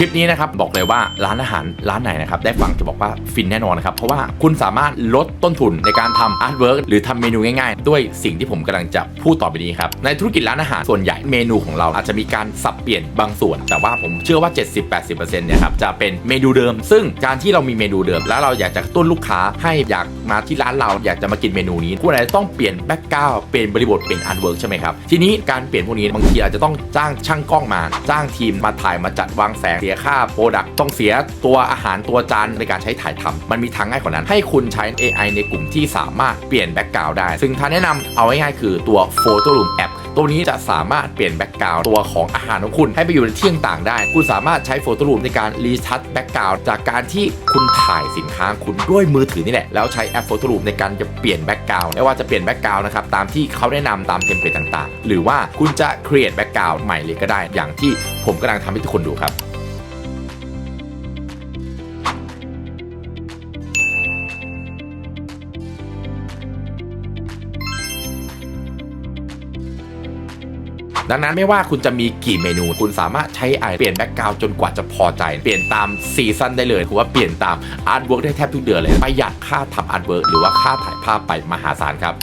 คลิปนี้นะครับบอกเลยว่าร้านอาหารร้านไหนนะครับได้ฟังจะบอกว่าฟินแน่นอนนะครับเพราะว่าคุณสามารถลดต้นทุนในการทำอาร์ตเวิร์กหรือทำเมนูง่ายๆ ด้วยสิ่งที่ผมกำลังจะพูดต่อไปนี้ครับในธุรกิจร้านอาหารส่วนใหญ่เมนูของเราอาจจะมีการสับเปลี่ยนบางส่วน แต่ว่าผมเชื่อว่า 70-80%เนี่ยครับจะเป็นเมนูเดิม ซึ่งการที่เรามีเมนูเดิม แล้วเราอยากจะต้นลูกค้าให้อยากมาที่ร้านเราอยากจะมากินเมนูนี้คุณอาจจะต้องเปลี่ยนแบ็กกราวเปลี่ยนบริบทเปลี่ยนอาร์ตเวิร์กใช่ไหมครับทีนี้การเปลี่ยนพวกนี้บางทีอาจจะต้องจ้างช่างกล้องมาจ้างทีมมาถ่ายมาจัดวางแสงสียค่าโปรดักต้องเสียตัวอาหารตัวจานในการใช้ถ่ายทำมันมีทางง่ายกว่านั้น ให้คุณใช้ AI ในกลุ่มที่สามารถเปลี่ยนแบ็กกราวได้ ซึ่งท่านแนะนำเอาง่ายๆคือตัว Photo Room App ตัวนี้จะสามารถเปลี่ยนแบ็กกราวตัวของอาหารของคุณให้ไปอยู่ในที่ต่างๆได้ คุณสามารถใช้ Photo Room ในการรีทัชแบ็กกราวจากการที่คุณถ่ายสินค้าคุณด้วยมือถือนี่แหละแล้วใช้แอป Photo Room ในการจะเปลี่ยนแบ็กกราวไม่ว่าจะเปลี่ยนแบ็กกราวนะครับตามที่เขาแนะนำตามเทมเพลตต่างๆ หรือว่าคุณจะ create แบ็กกราวใหม่เลยก็ได้อย่างที่ผมกำลังทำให้ทุกคนดูครับ ดังนั้นไม่ว่าคุณจะมีกี่เมนู คุณสามารถใช้ไอเปลี่ยนแบ็กกราวจนกว่าจะพอใจ เปลี่ยนตามซีซันได้เลยคือว่าเปลี่ยนตามอาร์ตเวิร์กได้แทบทุกเดือนเลยประหยัดค่าทำอาร์ตเวิร์กหรือว่าค่าถ่ายภาพไปมหาศาลครับ